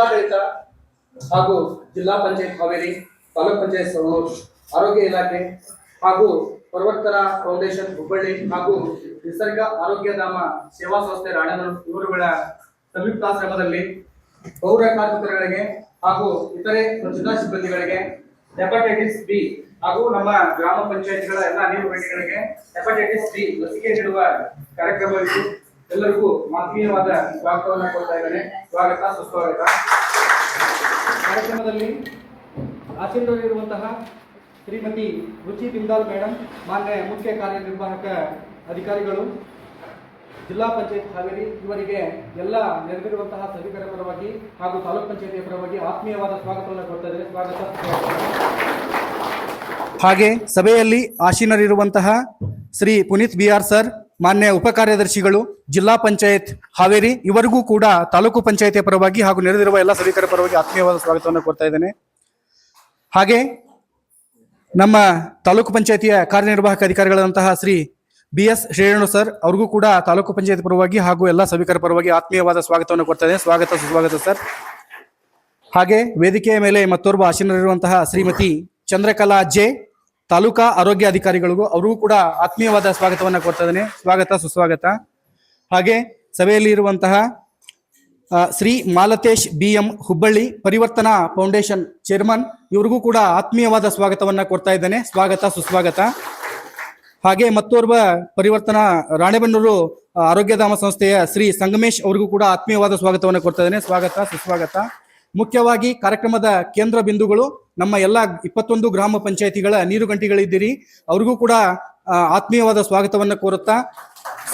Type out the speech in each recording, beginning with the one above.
ಜಿಲ್ಲಾಡಳಿತ ಹಾಗೂ ಜಿಲ್ಲಾ ಪಂಚಾಯತ್ ಹಾವೇರಿ, ತಾಲೂಕ್ ಪಂಚಾಯತ್ ಸವಣೂರು ಆರೋಗ್ಯ ಇಲಾಖೆ ಹಾಗೂ ಪರ್ವತ್ತರ ಫೌಂಡೇಶನ್ ಹುಬ್ಬಳ್ಳಿ ಹಾಗೂ ನಿಸರ್ಗ ಆರೋಗ್ಯಧಾಮ ಸೇವಾ ಸಂಸ್ಥೆ ರಾಣೆಬೆನ್ನೂರು ಇವರುಗಳ ಸಂಯುಕ್ತಾಶ್ರಮದಲ್ಲಿ ಪೌರ ಕಾರ್ಮಿಕರುಗಳಿಗೆ ಹಾಗೂ ಇತರೆ ಸ್ವಚ್ಛತಾ ಸಿಬ್ಬಂದಿಗಳಿಗೆ ಹೆಪಟೈಟಿಸ್ ಬಿ ಹಾಗೂ ನಮ್ಮ ಗ್ರಾಮ ಪಂಚಾಯತ್ಗಳ ಎಲ್ಲ ಗಂಟೆಗಳಿಗೆ ಹೆಪಟೈಟಿಸ್ ಬಿ ಲಸಿಕೆ ನೀಡುವ ಕಾರ್ಯಕ್ರಮವಿದ್ದು ಎಲ್ಲರಿಗೂ ಆತ್ಮೀಯವಾದ ಸ್ವಾಗತವನ್ನು ಕೊಡ್ತಾ ಇದ್ದೇನೆ. ಸ್ವಾಗತ, ಸುಸ್ವಾಗತ. ಕಾರ್ಯಕ್ರಮದಲ್ಲಿ ಆಸೀನರಿರುವಂತಹ ಶ್ರೀಮತಿ ರುಚಿ ಬಿಂದಾಲ್ ಮೇಡಮ್ ಮಾನ್ಯ ಮುಖ್ಯ ಕಾರ್ಯನಿರ್ವಾಹಕ ಅಧಿಕಾರಿಗಳು, ಜಿಲ್ಲಾ ಪಂಚಾಯತ್ ಹಾವೇರಿ ಇವರಿಗೆ ಎಲ್ಲ ನೆರೆದಿರುವಂತಹ ಸಭಿಕರ ಪರವಾಗಿ ಹಾಗೂ ತಾಲೂಕ್ ಪಂಚಾಯತಿಯ ಪರವಾಗಿ ಆತ್ಮೀಯವಾದ ಸ್ವಾಗತವನ್ನು ಕೊಡ್ತಾ ಇದ್ದೇನೆ. ಸ್ವಾಗತ ಹಾಗೆ ಸಭೆಯಲ್ಲಿ ಆಶೀನರಿರುವಂತಹ Shri Puneeth B R sir ಮಾನ್ಯ ಉಪ ಕಾರ್ಯದರ್ಶಿಗಳು, ಜಿಲ್ಲಾ ಪಂಚಾಯತ್, ಹಾವೇರಿ, ಇವರಿಗೂ ಕೂಡ ತಾಲೂಕು ಪಂಚಾಯತಿಯ ಪರವಾಗಿ ಹಾಗೂ ನೆರೆದಿರುವ ಎಲ್ಲ ಸಭಿಕರ ಪರವಾಗಿ ಆತ್ಮೀಯವಾದ ಸ್ವಾಗತವನ್ನು ಕೊಡ್ತಾ ಇದ್ದೇನೆ. ಹಾಗೆ ನಮ್ಮ ತಾಲೂಕು ಪಂಚಾಯತಿಯ ಕಾರ್ಯನಿರ್ವಾಹಕ ಅಧಿಕಾರಿಗಳಾದಂತಹ Shri B S Shrirenu sir, ಅವ್ರಿಗೂ ಕೂಡ ತಾಲೂಕು ಪಂಚಾಯತ್ ಪರವಾಗಿ ಹಾಗೂ ಎಲ್ಲ ಸಭಿಕರ ಪರವಾಗಿ ಆತ್ಮೀಯವಾದ ಸ್ವಾಗತವನ್ನು ಕೊಡ್ತಾ ಇದ್ದೇನೆ. ಸ್ವಾಗತ, ಸುಸ್ವಾಗತ ಸರ್. ಹಾಗೆ ವೇದಿಕೆಯ ಮೇಲೆ ಮತ್ತೋರ್ವ ಆಸೀನರಿರುವಂತಹ ಶ್ರೀಮತಿ ಚಂದ್ರಕಲಾ ಜೆ ತಾಲೂಕಾ ಆರೋಗ್ಯ ಅಧಿಕಾರಿಗಳಿಗೂ ಅವರಿಗೂ ಕೂಡ ಆತ್ಮೀಯವಾದ ಸ್ವಾಗತವನ್ನ ಕೊಡ್ತಾ ಇದ್ದೇನೆ. ಸ್ವಾಗತ, ಸುಸ್ವಾಗತ. ಹಾಗೆ ಸಭೆಯಲ್ಲಿ ಇರುವಂತಹ Shri Malatesh B M Hubballi Parivartana foundation chairman ಇವರಿಗೂ ಕೂಡ ಆತ್ಮೀಯವಾದ ಸ್ವಾಗತವನ್ನ ಕೊಡ್ತಾ ಇದ್ದೇನೆ. ಸ್ವಾಗತ, ಸುಸ್ವಾಗತ. ಹಾಗೆ ಮತ್ತೋರ್ವ ಪರಿವರ್ತನಾ ರಾಣೆಬೆನ್ನೂರು ಆರೋಗ್ಯಧಾಮ ಸಂಸ್ಥೆಯ ಶ್ರೀ ಸಂಗಮೇಶ್ ಅವರಿಗೂ ಕೂಡ ಆತ್ಮೀಯವಾದ ಸ್ವಾಗತವನ್ನು ಕೊಡ್ತಾ ಇದ್ದೇನೆ. ಸ್ವಾಗತ, ಸುಸ್ವಾಗತ. ಮುಖ್ಯವಾಗಿ ಕಾರ್ಯಕ್ರಮದ ಕೇಂದ್ರ ಬಿಂದುಗಳು, ನಮ್ಮ ಎಲ್ಲ ಇಪ್ಪತ್ತೊಂದು ಗ್ರಾಮ ಪಂಚಾಯಿತಿಗಳ ನೀರು ಗಂಟಿಗಳಿದ್ದೀರಿ. ಅವ್ರಿಗೂ ಕೂಡ ಆತ್ಮೀಯವಾದ ಸ್ವಾಗತವನ್ನು ಕೋರುತ್ತಾ,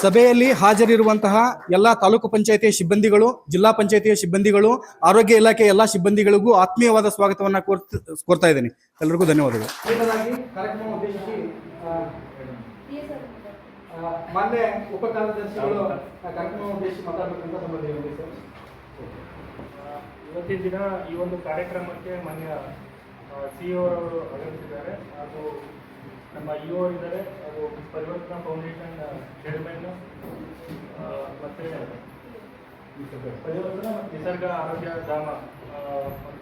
ಸಭೆಯಲ್ಲಿ ಹಾಜರಿರುವಂತಹ ಎಲ್ಲ ತಾಲೂಕು ಪಂಚಾಯತಿಯ ಸಿಬ್ಬಂದಿಗಳು, ಜಿಲ್ಲಾ ಪಂಚಾಯತಿಯ ಸಿಬ್ಬಂದಿಗಳು, ಆರೋಗ್ಯ ಇಲಾಖೆಯ ಎಲ್ಲ ಸಿಬ್ಬಂದಿಗಳಿಗೂ ಆತ್ಮೀಯವಾದ ಸ್ವಾಗತವನ್ನು ಕೋರ್ತ ಇದ್ದೇನೆ. ಎಲ್ಲರಿಗೂ ಧನ್ಯವಾದಗಳು. ಮಾನ್ಯ ಉಪ ಕಾರ್ಯದರ್ಶಿಗಳು ಕಾರ್ಯಕ್ರಮ ಉದ್ದೇಶಿಸಿ ಮಾತಾಡಬೇಕಂತ ಇವತ್ತಿನ ದಿನ ಈ ಒಂದು ಕಾರ್ಯಕ್ರಮಕ್ಕೆ ಮಾನ್ಯ ಸಿ ಅವರು ಆಗಮಿಸಿದ್ದಾರೆ. ಹಾಗೂ ನಮ್ಮ ಇ ಓ ಇದ್ದಾರೆ. ಹಾಗೂ ಪರಿವರ್ತನಾ ಫೌಂಡೇಶನ್ ಚೇರ್ಮನ್ ಮತ್ತು ಪರಿವರ್ತನಾ ನಿಸರ್ಗ ಆರೋಗ್ಯ ಧಾಮ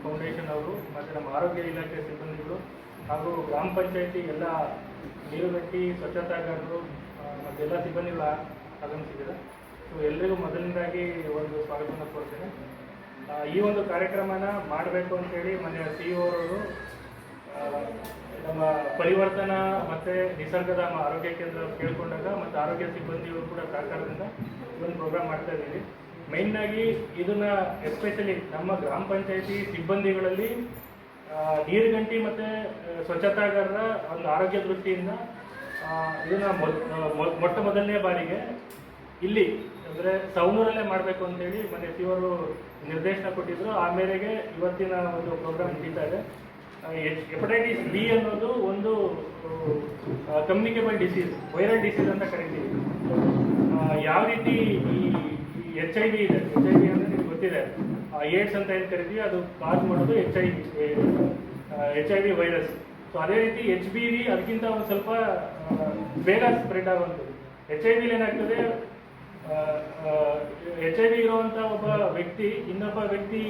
ಫೌಂಡೇಶನ್ ಅವರು ಮತ್ತು ನಮ್ಮ ಆರೋಗ್ಯ ಇಲಾಖೆ ಸಿಬ್ಬಂದಿಗಳು ಹಾಗೂ ಗ್ರಾಮ ಪಂಚಾಯತಿ ಎಲ್ಲ ನೀರುಗಟ್ಟಿ ಸ್ವಚ್ಛತಾಗಾರರು ಮತ್ತೆಲ್ಲ ಸಿಬ್ಬಂದಿಗಳು ಆಗಮಿಸಿದ್ದಾರೆ. ಸೊ ಎಲ್ಲರಿಗೂ ಮೊದಲನೇದಾಗಿ ಒಂದು ಸ್ವಾಗತವನ್ನು ಕೋರ್ತೇನೆ. ಆ, ಈ ಒಂದು ಕಾರ್ಯಕ್ರಮನ ಮಾಡಬೇಕು ಅಂತೇಳಿ ಮೊನ್ನೆ ಸಿ ಅವರು ನಮ್ಮ ಪರಿವರ್ತನಾ ಮತ್ತು ನಿಸರ್ಗಧಾಮ ಆರೋಗ್ಯ ಕೇಂದ್ರ ಕೇಳ್ಕೊಂಡಾಗ ಮತ್ತು ಆರೋಗ್ಯ ಸಿಬ್ಬಂದಿಯವರು ಕೂಡ ಸಹಕಾರದಿಂದ ಒಂದು ಪ್ರೋಗ್ರಾಮ್ ಮಾಡ್ತಾ ಇದ್ದೀವಿ. ಮೇಯ್ನಾಗಿ ಇದನ್ನ ಎಸ್ಪೆಷಲಿ ನಮ್ಮ ಗ್ರಾಮ ಪಂಚಾಯತಿ ಸಿಬ್ಬಂದಿಗಳಲ್ಲಿ ನೀರುಗಂಟಿ ಮತ್ತು ಸ್ವಚ್ಛತಾಗಾರರ ಒಂದು ಆರೋಗ್ಯ ದೃಷ್ಟಿಯಿಂದ ಇದನ್ನ ಮೊಟ್ಟ ಮೊದಲನೇ ಬಾರಿಗೆ ಇಲ್ಲಿ ಅಂದರೆ ಸೌಮೂರಲ್ಲೇ ಮಾಡಬೇಕು ಅಂತೇಳಿ ಮೊನ್ನೆ ಸಿವರು ನಿರ್ದೇಶನ ಕೊಟ್ಟಿದ್ರು. ಆ ಮೇರೆಗೆ ಇವತ್ತಿನ ಒಂದು ಪ್ರೋಗ್ರಾಮ್ ನಡೀತಾ ಇದೆ. ಹೆಪಟೈಟಿಸ್ ಬಿ ಅನ್ನೋದು ಒಂದು ಕಮ್ಯುನಿಕೇಬಲ್ ಡಿಸೀಸ್ ವೈರಲ್ ಡಿಸೀಸ್ ಅಂತ ಕರಿತೀವಿ. ಯಾವ ರೀತಿ ಈ ಎಚ್ ಐ ವಿ ಇದೆ? ಎಚ್ ಐ ವಿ ಅಂದರೆ ನಿಮ್ಗೆ ಗೊತ್ತಿದೆ. ಏಡ್ಸ್ ಅಂತ ಏನು ಕರಿತೀವಿ? ಅದು ಕಾಸ್ ಮಾಡೋದು H I V H I V virus so ಅದೇ ರೀತಿ ಎಚ್ ಬಿ ವಿ ಅದಕ್ಕಿಂತ ಒಂದು ಸ್ವಲ್ಪ ಬೇಗ ಸ್ಪ್ರೆಡ್ ಆಗುವಂಥದ್ದು ಎಚ್ ಐ ವಿಲಿ ಏನಾಗ್ತದೆ? ಎಚ್ ಐ ವಿ ಇರುವಂಥ ಒಬ್ಬ ವ್ಯಕ್ತಿ, ಇನ್ನೊಬ್ಬ ವ್ಯಕ್ತಿ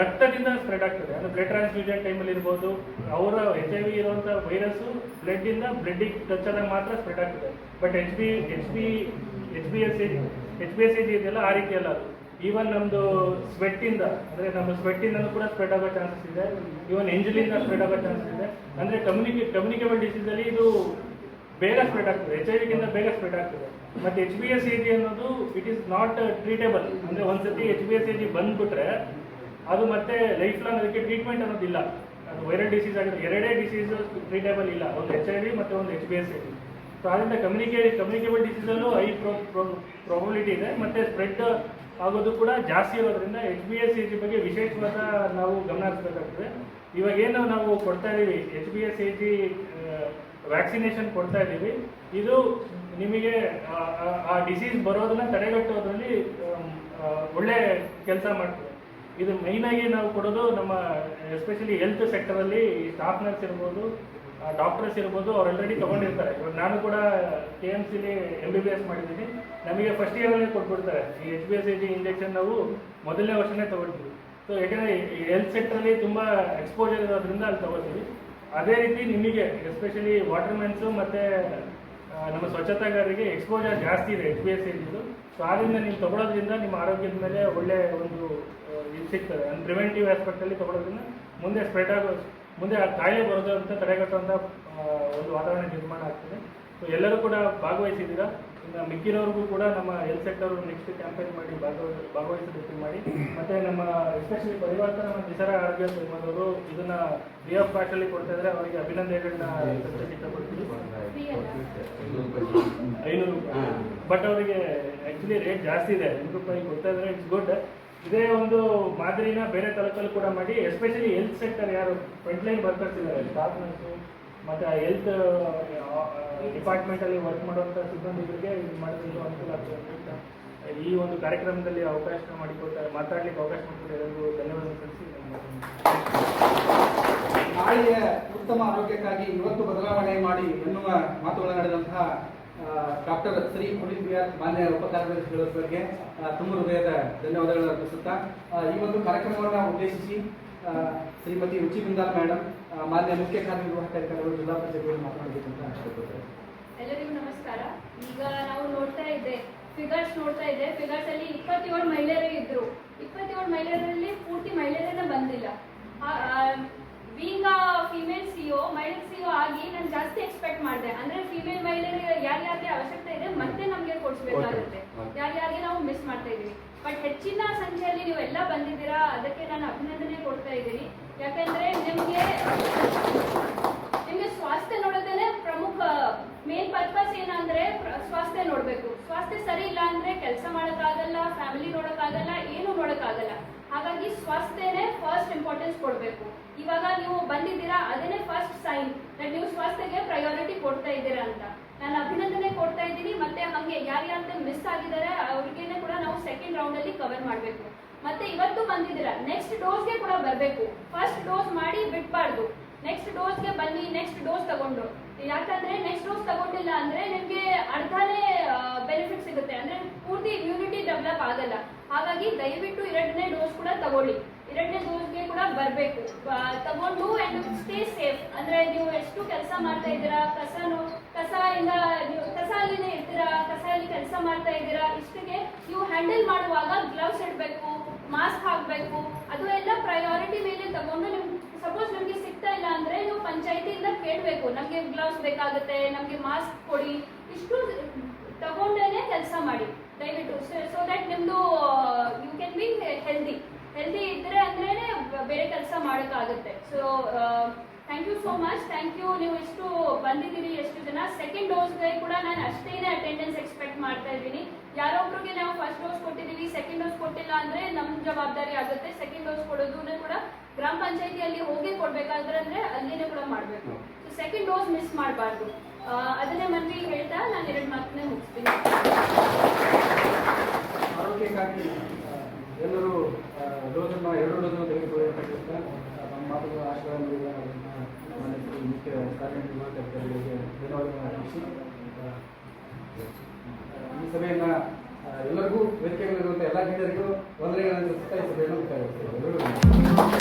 ರಕ್ತದಿಂದ ಸ್ಪ್ರೆಡ್ ಆಗ್ತದೆ. ಅಂದ್ರೆ ಬ್ಲಡ್ ಟ್ರಾನ್ಸ್ಫ್ಯೂಷನ್ ಟೈಮಲ್ಲಿ ಇರ್ಬೋದು. ಅವರ ಎಚ್ ಐ ವಿ ಇರುವಂಥ ವೈರಸ್ಸು ಬ್ಲಡ್ಡಿಂದ ಬ್ಲಡ್ಡಿಗೆ ಟಚ್ ಆದಾಗ ಮಾತ್ರ ಸ್ಪ್ರೆಡ್ ಆಗ್ತದೆ. But H B H B H B S H B S ಇದೆಯಲ್ಲ, ಆ ರೀತಿ ಅಲ್ಲ ಅದು ಈವನ್ ನಮ್ಮದು ಸ್ವೆಟ್ಟಿಂದ ಅಂದರೆ ನಮ್ಮ ಸ್ವೆಟ್ಟಿಂದನೂ ಕೂಡ ಸ್ಪ್ರೆಡ್ ಆಗೋ ಚಾನ್ಸಸ್ ಇದೆ. ಈವನ್ ಎಂಜಲಿಂದ ಸ್ಪ್ರೆಡ್ ಆಗೋ ಚಾನ್ಸಸ್ ಇದೆ. ಅಂದರೆ ಕಮ್ಯುನಿಕೇ ಕಮ್ಯುನಿಕೇಬಲ್ ಡಿಸೀಸಲ್ಲಿ ಇದು ಬೇಗ ಸ್ಪ್ರೆಡ್ ಆಗ್ತದೆ. ಎಚ್ ಐ ವಿಗಿಂತ ಬೇಗ ಸ್ಪ್ರೆಡ್ ಆಗ್ತದೆ. ಮತ್ತು H B S A G ಅನ್ನೋದು ಇಟ್ ಈಸ್ ನಾಟ್ ಟ್ರೀಟೇಬಲ್ ಅಂದರೆ ಒಂದ್ಸತಿ H B S A G ಬಂದ್ಬಿಟ್ರೆ, ಅದು ಮತ್ತೆ ಲೈಫ್ ಲಾಂಗ್ ಅದಕ್ಕೆ ಟ್ರೀಟ್ಮೆಂಟ್ ಅನ್ನೋದಿಲ್ಲ ಅದು ವೈರಲ್ ಡಿಸೀಸ್ ಆಗಿದೆ. ಎರಡೇ ಡಿಸೀಸ್ ಟ್ರೀಟೇಬಲ್ ಇಲ್ಲ. ಒಂದು ಎಚ್ ಐ ವಿ ಮತ್ತು ಒಂದು H B S A G so ಅದರಿಂದ ಕಮ್ಯುನಿಕೇ ಕಮ್ಯುನಿಕೇಬಲ್ ಡಿಸೀಸಲ್ಲೂ ಹೈ ಪ್ರೊ ಪ್ರಾಬಿಲಿಟಿ ಇದೆ. ಮತ್ತು ಸ್ಪ್ರೆಡ್ ಆಗೋದು ಕೂಡ ಜಾಸ್ತಿ ಇರೋದ್ರಿಂದ H B S A G ಬಗ್ಗೆ ವಿಶೇಷವಾದ ನಾವು ಗಮನ ಹರಿಸಬೇಕಾಗ್ತದೆ ಇವಾಗ ಏನು ನಾವು ಕೊಡ್ತಾ ಇದ್ದೀವಿ H B S A G vaccination ಕೊಡ್ತಾ ಇದ್ದೀವಿ ಇದು ನಿಮಗೆ ಆ- ಡಿಸೀಸ್ ಬರೋದನ್ನ ತಡೆಗಟ್ಟೋದ್ರಲ್ಲಿ ಒಳ್ಳೆ ಕೆಲಸ ಮಾಡ್ತದೆ. ಇದು ಮೈನಾಗಿ ನಾವು ಕೊಡೋದು ನಮ್ಮ ಎಸ್ಪೆಷಲಿ ಹೆಲ್ತ್ ಸೆಕ್ಟರಲ್ಲಿ ಸ್ಟಾಫ್ ನರ್ಸ್ ಇರ್ಬೋದು ಡಾಕ್ಟರ್ಸ್ ಇರ್ಬೋದು, ಅವ್ರು ಆಲ್ರೆಡಿ ತೊಗೊಂಡಿರ್ತಾರೆ. ಇವಾಗ ನಾನು ಕೂಡ ಕೆ ಎಂ ಸಿಲಿ ಎಂ ಬಿ ಬಿ ಎಸ್ ಮಾಡಿದ್ದೀನಿ. ನಮಗೆ ಫಸ್ಟ್ ಇಯರಲ್ಲೇ ಕೊಟ್ಬಿಡ್ತಾರೆ. ಈ H B S I G injection ನಾವು ಮೊದಲನೇ ವರ್ಷನೇ ತೊಗೊಳ್ತೀವಿ. ಸೊ ಯಾಕೆಂದರೆ ಹೆಲ್ತ್ ಸೆಕ್ಟ್ರಲ್ಲಿ ತುಂಬ ಎಕ್ಸ್ಪೋಜರ್ ಇರೋದ್ರಿಂದ ಅಲ್ಲಿ ತೊಗೊಳ್ತೀವಿ. ಅದೇ ರೀತಿ ನಿಮಗೆ ಎಸ್ಪೆಷಲಿ ವಾಟರ್ ಮೆನ್ಸು ಮತ್ತು ನಮ್ಮ ಸ್ವಚ್ಛತಾಗಾರರಿಗೆ ಎಕ್ಸ್ಪೋಜರ್ ಜಾಸ್ತಿ ಇದೆ ಎಚ್ ಬಿ ಎಸ್ ಸಿಂದು ಸೊ ಆದ್ದರಿಂದ ನೀವು ತೊಗೊಳೋದ್ರಿಂದ ನಿಮ್ಮ ಆರೋಗ್ಯದ ಮೇಲೆ ಒಳ್ಳೆ ಒಂದು ಇದು ಸಿಗ್ತದೆ. ಅಂದ್ರೆ ಪ್ರಿವೆಂಟಿವ್ ಆಸ್ಪೆಕ್ಟಲ್ಲಿ ತೊಗೊಳೋದ್ರಿಂದ ಮುಂದೆ ಸ್ಪ್ರೆಡ್ ಆಗೋ, ಮುಂದೆ ಆ ಕಾಯಿಲೆ ಬರೋದು ಅಂತ ತಡೆಗಟ್ಟುವಂಥ ಒಂದು ವಾತಾವರಣ ನಿರ್ಮಾಣ ಆಗ್ತದೆ. ಸೊ ಎಲ್ಲರೂ ಕೂಡ ಭಾಗವಹಿಸಿದ್ದೀರಾ? ಇನ್ನು ಮಿಕ್ಕಿರೋರ್ಗೂ ಕೂಡ ನಮ್ಮ ಹೆಲ್ತ್ ಸೆಕ್ಟರ್ ನೆಕ್ಸ್ಟ್ ಕ್ಯಾಂಪೇನ್ ಮಾಡಿ ಭಾಗವ ಭಾಗವಹಿಸೋದಕ್ಕೆ ಮಾಡಿ. ಮತ್ತೆ ನಮ್ಮ ಎಸ್ಪೆಷಲಿ ಪರಿವರ್ತನ ಮತ್ತು ನಿಸರ ಆರೋಗ್ಯ ಸಂಘದವರು ಇದನ್ನ ಫ್ರೀ ಆಫ್ ಕಾಸ್ಟಲ್ಲಿ ಕೊಡ್ತಾ ಇದ್ರೆ ಅವರಿಗೆ ಅಭಿನಂದನೆಗಳನ್ನ ಇಷ್ಟಪಡ್ತೀವಿ ಐನೂರು ರೂಪಾಯಿ. ಬಟ್ ಅವರಿಗೆ ಆ್ಯಕ್ಚುಲಿ ರೇಟ್ ಜಾಸ್ತಿ ಇದೆ. ಐನೂರು ರೂಪಾಯಿ ಕೊಡ್ತಾ ಇದ್ರೆ ಇಟ್ಸ್ ಗುಡ್ ಇದೇ ಒಂದು ಮಾದರಿನ ಬೇರೆ ತಾಲೂಕಲ್ಲಿ ಕೂಡ ಮಾಡಿ ಎಸ್ಪೆಷಲಿ ಹೆಲ್ತ್ ಸೆಕ್ಟರ್ ಯಾರು ಫ್ರಂಟ್ ಲೈನ್ ವರ್ಕರ್ಸ್ ಇದ್ದಾರೆ ಸ್ಟಾಫ್ ನರ್ಸು ಮತ್ತು ಹೆಲ್ತ್ ಡಿಪಾರ್ಟ್ಮೆಂಟಲ್ಲಿ ವರ್ಕ್ ಮಾಡುವಂಥ ಸಿಬ್ಬಂದಿಗಳಿಗೆ ಇದು ಮಾಡೋದ್ರಿಂದ ಅನುಕೂಲ ಆಗ್ತದೆ ಅಂತ ಈ ಒಂದು ಕಾರ್ಯಕ್ರಮದಲ್ಲಿ ಅವಕಾಶ ಮಾಡಿಕೊಟ್ಟ, ಮಾತಾಡಲಿಕ್ಕೆ ಅವಕಾಶ ಮಾಡಿಕೊಟ್ಟು ಎಲ್ಲರಿಗೂ ಧನ್ಯವಾದ ಸಲ್ಲಿಸಿ ನನ್ನ ನಾಳೆಯ ಉತ್ತಮ ಆರೋಗ್ಯಕ್ಕಾಗಿ ಇವತ್ತು ಬದಲಾವಣೆ ಮಾಡಿ ಎನ್ನುವ ಮಾತುಗಳನ್ನು ನಡೆದಂತಹ ಡಾಕ್ಟರ್ ಶ್ರೀ ಬಿಆರ್ ಮಾನ್ಯ ಉಪಕಾರ್ಯದರ್ಶಿಗಳ ಬಗ್ಗೆ ತುಂಬ ಹೃದಯದ ಧನ್ಯವಾದಗಳನ್ನು ಅರ್ಪಿಸುತ್ತಾ ಈ ಒಂದು ಕಾರ್ಯಕ್ರಮವನ್ನು ಉದ್ದೇಶಿಸಿ ಶ್ರೀಮತಿ ರುಚಿ ಬಿಂದಾಲ್ ಮೇಡಮ್ ಮಾನ್ಯ ಮುಖ್ಯ ಕಾರ್ಯನಿರ್ವಾಹಕ ಅಧಿಕಾರಿಗಳು ಜಿಲ್ಲಾ ಪಂಚಾಯತ್ ಮಾತನಾಡಬೇಕು ಅಂತ ಇಷ್ಟಪಡ್ತಾರೆ ಎಲ್ಲರಿಗೂ ನಮಸ್ಕಾರ. ಈಗ ನಾವು ನೋಡ್ತಾ ಇದ್ದೆ ಫಿಗರ್ಸ್ ನೋಡ್ತಾ ಇದ್ದೆ. ಫಿಗರ್ಸ್ ಅಲ್ಲಿ ಇಪ್ಪತ್ತೇಳು ಮಹಿಳೆಯರೇ ಇದ್ರು. ಇಪ್ಪತ್ತೇಳು ಮಹಿಳೆಯರಲ್ಲಿ ಪೂರ್ತಿ ಮಹಿಳೆಯರನ್ನ ಬಂದಿಲ್ಲ. ಬೀಂಗ್ ಫಿಮೇಲ್ ಸಿಒ ಮಹಿಳೆ ಸಿಒ ಆಗಿ ನಾನು ಜಾಸ್ತಿ ಎಕ್ಸ್ಪೆಕ್ಟ್ ಮಾಡಿದೆ. ಅಂದ್ರೆ ಫಿಮೇಲ್ ಮಹಿಳೆಯರಿಗೆ ಯಾರ್ಯಾರಿಗೆ ಅವಶ್ಯಕತೆ ಇದೆ ಮತ್ತೆ ನಮಗೆ ಕೊಡಿಸ್ಬೇಕಾಗುತ್ತೆ. ಯಾರ್ಯಾರಿಗೆ ನಾವು ಮಿಸ್ ಮಾಡ್ತಾ ಇದೀವಿ ಬಟ್ ಹೆಚ್ಚಿನ ಸಂಖ್ಯೆಯಲ್ಲಿ ನೀವು ಎಲ್ಲ ಬಂದಿದ್ದೀರಾ ಅದಕ್ಕೆ ನಾನು ಅಭಿನಂದನೆ ಕೊಡ್ತಾ ಇದ್ದೀನಿ. ಯಾಕಂದ್ರೆ ನಿಮಗೆ, ನಿಮ್ಗೆ ಸ್ವಾಸ್ಥ್ಯ ನೋಡೋದೇನೆ ಪ್ರಮುಖ ಮೇನ್ ಪರ್ಪಸ್ ಏನಂದ್ರೆ ಸ್ವಾಸ್ಥ್ಯ ನೋಡ್ಬೇಕು. ಸ್ವಾಸ್ಥ್ಯ ಸರಿ ಇಲ್ಲ ಅಂದ್ರೆ ಕೆಲಸ ಮಾಡೋಕ್ಕಾಗಲ್ಲ ಫ್ಯಾಮಿಲಿ ನೋಡೋಕ್ಕಾಗಲ್ಲ, ಏನು ನೋಡೋಕ್ಕಾಗಲ್ಲ. ಹಾಗಾಗಿ ಸ್ವಾಸ್ಥ್ಯನೇ ಫಸ್ಟ್ ಇಂಪಾರ್ಟೆನ್ಸ್ ಕೊಡಬೇಕು. ಇವಾಗ ನೀವು ಬಂದಿದ್ದೀರಾ ಅದೇನೆ ಫಸ್ಟ್ ಸೈನ್ ದಟ್ ನೀವು ಸ್ವಾಸ್ಥ್ಯಗೆ ಪ್ರಯಾರಿಟಿ ಕೊಡ್ತಾ ಇದ್ದೀರಾ ಅಂತ. ನಾನು ಅಭಿನಂದನೆ ಕೊಡ್ತಾ ಇದ್ದೀನಿ, ಮತ್ತೆ ಹಂಗೆ ಯಾರ್ಯಾರು ಮಿಸ್ ಆಗಿದ್ದಾರೆ, ಅವ್ರಿಗೇನೆ ಕೂಡ ನಾವು ಸೆಕೆಂಡ್ ರೌಂಡ್ ಅಲ್ಲಿ ಕವರ್ ಮಾಡಬೇಕು. ಮತ್ತೆ ಇವತ್ತು ಬಂದಿದ್ದೀರ? ನೆಕ್ಸ್ಟ್ ಡೋಸ್ಗೆ ಕೂಡ ಬರಬೇಕು. ಫಸ್ಟ್ ಡೋಸ್ ಮಾಡಿ ಬಿಡಬಾರ್ದು. ನೆಕ್ಸ್ಟ್ ಡೋಸ್ಗೆ ಬನ್ನಿ ನೆಕ್ಸ್ಟ್ ಡೋಸ್ ತಗೊಂಡು. ಯಾಕಂದ್ರೆ ನೆಕ್ಸ್ಟ್ ಡೋಸ್ ತಗೊಂಡಿಲ್ಲ ಅಂದ್ರೆ ನಿಮ್ಗೆ ಅರ್ಧನೇ ಬೆನಿಫಿಟ್ ಸಿಗುತ್ತೆ. ಅಂದ್ರೆ ಪೂರ್ತಿ ಇಮ್ಯುನಿಟಿ ಡೆವಲಪ್ ಆಗಲ್ಲ. ಹಾಗಾಗಿ ದಯವಿಟ್ಟು ಎರಡನೇ ಡೋಸ್ ಕೂಡ ತಗೊಳ್ಳಿ. ಎರಡನೇ ಡೋಸ್ಗೆ ಕೂಡ ಬರಬೇಕು. ತಗೊಂಡು ಅಂಡ್ ಸ್ಟೇ ಸೇಫ್ ಅಂದ್ರೆ ನೀವು ಎಷ್ಟು ಕೆಲಸ ಮಾಡ್ತಾ ಇದ್ದೀರಾ? ಕಸನು ಕಸ ಇಂದ ನೀವು ಕಸ ಅಲ್ಲಿನೇ ಇರ್ತೀರಾ? ಕಸ ಅಲ್ಲಿ ಕೆಲಸ ಮಾಡ್ತಾ ಇದ್ದೀರಾ? ಇಷ್ಟಿಗೆ ನೀವು ಹ್ಯಾಂಡಲ್ ಮಾಡುವಾಗ ಗ್ಲೌಸ್ ಇಡಬೇಕು. ಮಾಸ್ಕ್ ಹಾಕಬೇಕು. ಅದು ಎಲ್ಲ ಪ್ರಯಾರಿಟಿ ಮೇಲೆ ತಗೊಂಡು ನಿಮ್ ಸಪೋಸ್ ನಿಮ್ಗೆ ಸಿಗ್ತಾ ಇಲ್ಲ ಅಂದ್ರೆ ನೀವು ಪಂಚಾಯತಿಯಿಂದ ಕೇಳಬೇಕು. ನಮ್ಗೆ ಗ್ಲೌಸ್ ಬೇಕಾಗುತ್ತೆ, ನಮ್ಗೆ ಮಾಸ್ಕ್ ಕೊಡಿ. ಇಷ್ಟು ತಗೊಂಡೇನೆ ಕೆಲಸ ಮಾಡಿ. ದಯವಿಟ್ಟು. ಸೊ ದಟ್ ನಿಮ್ದು you can be healthy healthy ಇದ್ರೆ ಅಂದ್ರೇನೆ ಬೇರೆ ಕೆಲಸ ಮಾಡೋಕ್ಕಾಗುತ್ತೆ. So thank you so much thank you ನೀವು ಎಷ್ಟು ಬಂದಿದ್ದೀರಿ ಎಷ್ಟು ಜನ? ಸೆಕೆಂಡ್ ಡೋಸ್ಗೆ ಕೂಡ ನಾನು ಅಷ್ಟೇನೆ ಅಟೆಂಡೆನ್ಸ್ ಎಕ್ಸ್ಪೆಕ್ಟ್ ಮಾಡ್ತಾ ಇದ್ದೀನಿ. ಯಾರೊಬ್ರಿಗೆ ನಾವು ಫಸ್ಟ್ ಡೋಸ್ ಕೊಟ್ಟಿದ್ದೀವಿ ಸೆಕೆಂಡ್ ಡೋಸ್ ಕೊಟ್ಟಿಲ್ಲ ಅಂದ್ರೆ ನಮ್ಮ ಜವಾಬ್ದಾರಿ ಆಗುತ್ತೆ. ಸೆಕೆಂಡ್ ಡೋಸ್ ಕೊಡೋದನ್ನ ಕೂಡ ಗ್ರಾಮ ಪಂಚಾಯತಿಯಲ್ಲಿ ಹೋಗಿ ಕೊಡ್ಬೇಕಾದ್ರೆ ಅಂದ್ರೆ ಅಲ್ಲಿನೇ ಕೂಡ ಮಾಡಬೇಕು. ಸೊ ಸೆಕೆಂಡ್ ಡೋಸ್ ಮಿಸ್ ಮಾಡಬಾರ್ದು. ಅದನ್ನೇ ಮನವಿ ಹೇಳ್ತಾ ನಾನು ಎರಡು ಮಾತನ್ನೇ ಮುಗಿಸ್ತೀನಿ ಆರೋಗ್ಯಕ್ಕಾಗಿ ಆ, ಎಲ್ಲರೂ ಡೋಸನ್ನು ಎರಡು ಡೋಸನ್ನು ತೆಗೆದುಕೊಳ್ಳಿ ಅಂತ ಹೇಳ್ತಾ ಆ, ನಮ್ಮ ಮಾತುಗಳ ಆಶೀರ್ವಾದ ಮಾಡಿದ ನಮ್ಮ ಮಾನ್ಯ ಶ್ರೀ ಮುಖ್ಯ ಈ ಸಭೆಯನ್ನ ಎಲ್ಲರಿಗೂ ವೇದಿಕೆಗಳಿರುವಂತಹ ಎಲ್ಲ ಗಣ್ಯರಿಗೂ ಈ ಸಭೆಯನ್ನು.